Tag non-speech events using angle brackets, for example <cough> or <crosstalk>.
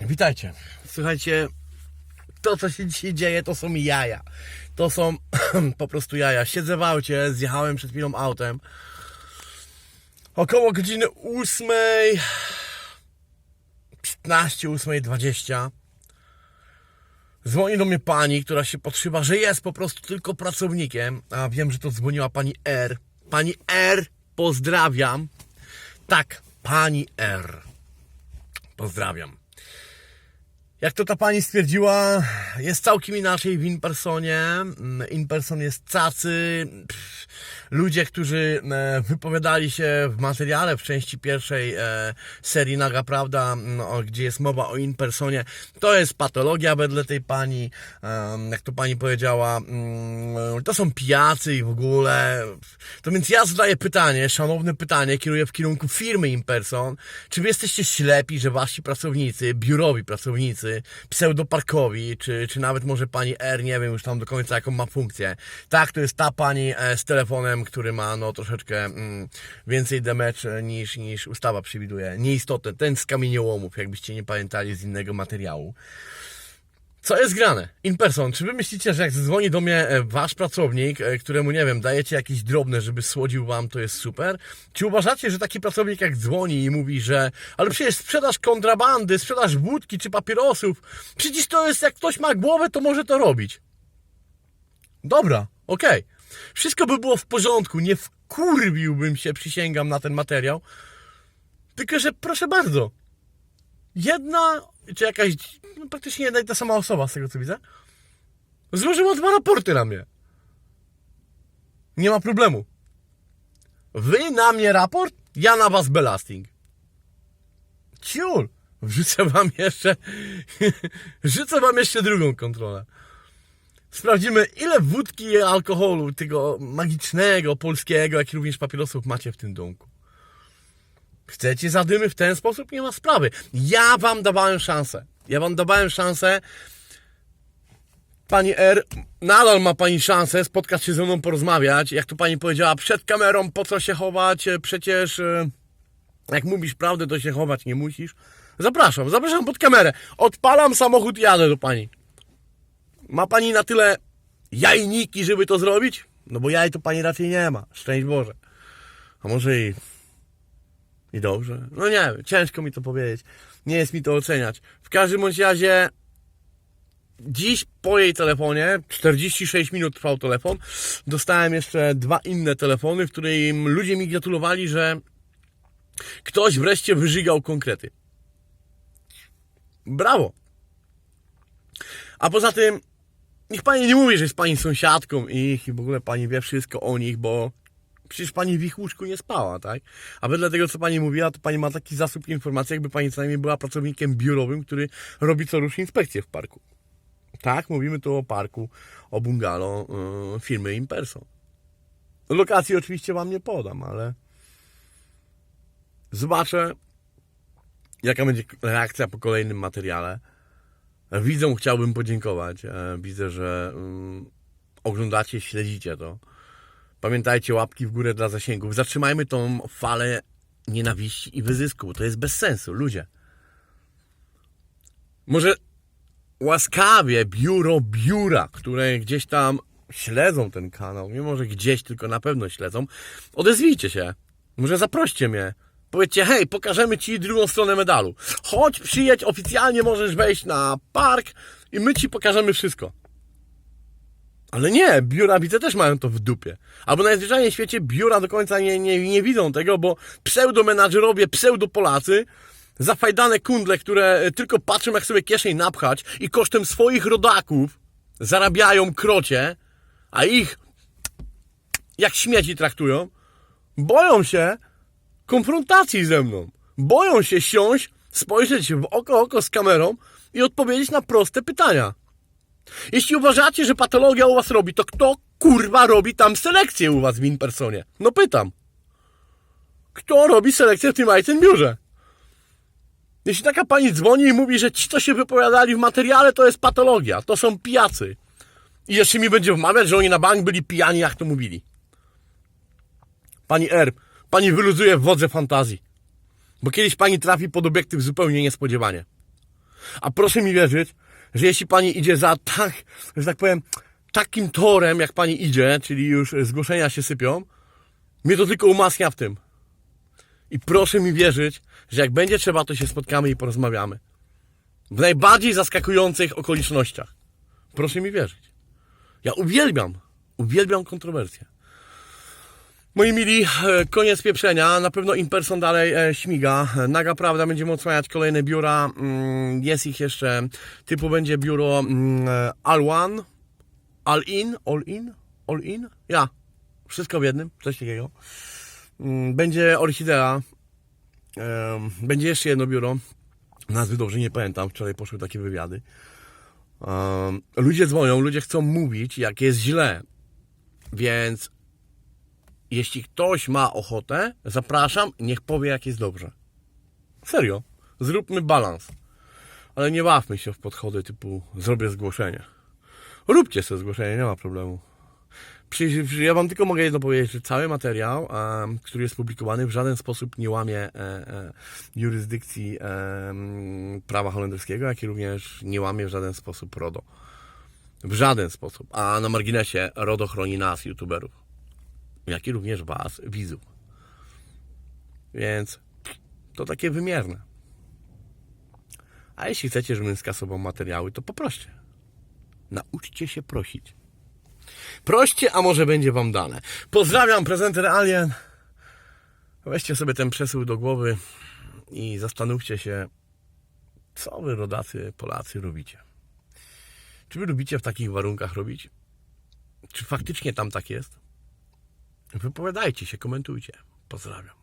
Witajcie. Słuchajcie, to co się dzisiaj dzieje to są jaja. To są <clears throat> po prostu jaja. Siedzę w aucie, zjechałem przed chwilą autem. Około godziny 8. 15, 8.20. Dzwoni do mnie pani, która się podszywa, że jest po prostu tylko pracownikiem. A wiem, że to dzwoniła pani R. Pani R, pozdrawiam. Tak, pani R. Pozdrawiam. Jak to ta pani stwierdziła, jest całkiem inaczej w InPersonie. Mm, InPerson jest cacy. Ludzie, którzy e, wypowiadali się w materiale w części pierwszej e, serii Naga Prawda, no, gdzie jest mowa o InPersonie, to jest patologia wedle tej pani. Jak to pani powiedziała, mm, to są pijacy i w ogóle. To więc ja zadaję pytanie, szanowne pytanie, kieruję w kierunku firmy InPerson. Czy wy jesteście ślepi, że wasi pracownicy, biurowi pracownicy, pseudoparkowi, czy, czy nawet może pani R, nie wiem już tam do końca jaką ma funkcję. Tak, to jest ta pani e, z telefonem, który ma no troszeczkę mm, więcej damage niż, niż ustawa przewiduje. Nieistotne, ten z kamieniołomów, jakbyście nie pamiętali z innego materiału. Co jest grane? In person. Czy wy myślicie, że jak zadzwoni do mnie e, wasz pracownik, e, któremu, nie wiem, dajecie jakieś drobne, żeby słodził wam, to jest super? Czy uważacie, że taki pracownik jak dzwoni i mówi, że ale przecież sprzedaż kontrabandy, sprzedaż wódki czy papierosów, przecież to jest, jak ktoś ma głowę, to może to robić. Dobra, okej. Wszystko by było w porządku, nie wkurwiłbym się, przysięgam na ten materiał. Tylko, że proszę bardzo, jedna, czy jakaś, no praktycznie jedna i ta sama osoba, z tego co widzę, złożyła dwa raporty na mnie. Nie ma problemu. Wy na mnie raport, ja na was belasting. Ciul, wrzucę wam jeszcze, <laughs> wrzucę wam jeszcze drugą kontrolę. Sprawdzimy, ile wódki i alkoholu, tego magicznego, polskiego, jak i również papierosów macie w tym domku. Chcecie zadymy w ten sposób? Nie ma sprawy. Ja wam dawałem szansę. Ja wam dawałem szansę. Pani R, nadal ma pani szansę spotkać się ze mną, porozmawiać. Jak tu pani powiedziała, przed kamerą po co się chować? Przecież e, jak mówisz prawdę, to się chować nie musisz. Zapraszam, zapraszam pod kamerę. Odpalam samochód i jadę do pani. Ma pani na tyle jajniki, żeby to zrobić? No bo jaj to pani raczej nie ma. Szczęść Boże. A może i i dobrze. No nie wiem, ciężko mi to powiedzieć. Nie jest mi to oceniać. W każdym bądź razie dziś po jej telefonie, 46 minut trwał telefon, dostałem jeszcze dwa inne telefony, w których ludzie mi gratulowali, że ktoś wreszcie wyżygał konkrety. Brawo! A poza tym, niech pani nie mówi, że jest pani sąsiadką ich i w ogóle pani wie wszystko o nich, bo przecież pani w ich łóżku nie spała, tak? A wedle tego, co pani mówiła, to pani ma taki zasób informacji, jakby pani co najmniej była pracownikiem biurowym, który robi co rusz inspekcję w parku. Tak, mówimy tu o parku, o bungalow yy, firmy Imperson. Lokacji oczywiście wam nie podam, ale zobaczę, jaka będzie reakcja po kolejnym materiale. Widzom chciałbym podziękować. E, Widzę, że mm, oglądacie, śledzicie to. Pamiętajcie, łapki w górę dla zasięgów. Zatrzymajmy tą falę nienawiści i wyzysku. To jest bez sensu, ludzie. Może łaskawie biuro biura, które gdzieś tam śledzą ten kanał, nie może gdzieś, tylko na pewno śledzą, odezwijcie się. Może zaproście mnie. Powiedzcie, hej, pokażemy Ci drugą stronę medalu. Chodź, przyjedź, oficjalnie możesz wejść na park i my Ci pokażemy wszystko. Ale nie, biura widzę też mają to w dupie. Albo najzwyczajniej w świecie biura do końca nie, nie, nie widzą tego, bo pseudomenadżerowie, pseudopolacy, zafajdane kundle, które tylko patrzą jak sobie kieszeń napchać i kosztem swoich rodaków zarabiają krocie, a ich jak śmieci traktują, boją się konfrontacji ze mną. Boją się siąść, spojrzeć w oko oko z kamerą i odpowiedzieć na proste pytania. Jeśli uważacie, że patologia u was robi, to kto kurwa robi tam selekcję u was w Inpersonie? No pytam. Kto robi selekcję w tym Majcen biurze? Jeśli taka pani dzwoni i mówi, że ci, co się wypowiadali w materiale, to jest patologia, to są pijacy. I jeszcze mi będzie wmawiać, że oni na bank byli pijani, jak to mówili. Pani R, pani wyluzuje w wodze fantazji. Bo kiedyś pani trafi pod obiektyw zupełnie niespodziewanie. A proszę mi wierzyć, że jeśli pani idzie za tak, że tak powiem, takim torem, jak pani idzie, czyli już zgłoszenia się sypią, mnie to tylko umacnia w tym. I proszę mi wierzyć, że jak będzie trzeba, to się spotkamy i porozmawiamy. W najbardziej zaskakujących okolicznościach. Proszę mi wierzyć. Ja uwielbiam, uwielbiam kontrowersje. Moi mili, e, koniec pieprzenia. Na pewno Imperson dalej e, śmiga. Naga prawda, będziemy odsłaniać kolejne biura. Mm, Jest ich jeszcze. Typu będzie biuro mm, All One, All In, All In, All In. Ja. Wszystko w jednym, coś takiego. Mm, Będzie Orchidea. Będzie jeszcze jedno biuro. Nazwy dobrze nie pamiętam. Wczoraj poszły takie wywiady. Ludzie dzwonią, ludzie chcą mówić, jak jest źle. Więc jeśli ktoś ma ochotę, zapraszam, niech powie, jak jest dobrze. Serio. Zróbmy balans. Ale nie bawmy się w podchody typu zrobię zgłoszenie. Róbcie sobie zgłoszenie, nie ma problemu. Ja Wam tylko mogę jedno powiedzieć, że cały materiał, który jest publikowany, w żaden sposób nie łamie e, e, jurysdykcji prawa holenderskiego, jak i również nie łamie w żaden sposób RODO. W żaden sposób. A na marginesie RODO chroni nas, youtuberów. Jak i również Was, widzów. Więc to takie wymierne. A jeśli chcecie, żebym skasował materiały, to poproście. Nauczcie się prosić. Proście, a może będzie wam dane. Pozdrawiam, prezenter Alien. Weźcie sobie ten przesył do głowy i zastanówcie się, co wy rodacy Polacy robicie. Czy wy lubicie w takich warunkach robić? Czy faktycznie tam tak jest? Wypowiadajcie się, komentujcie. Pozdrawiam.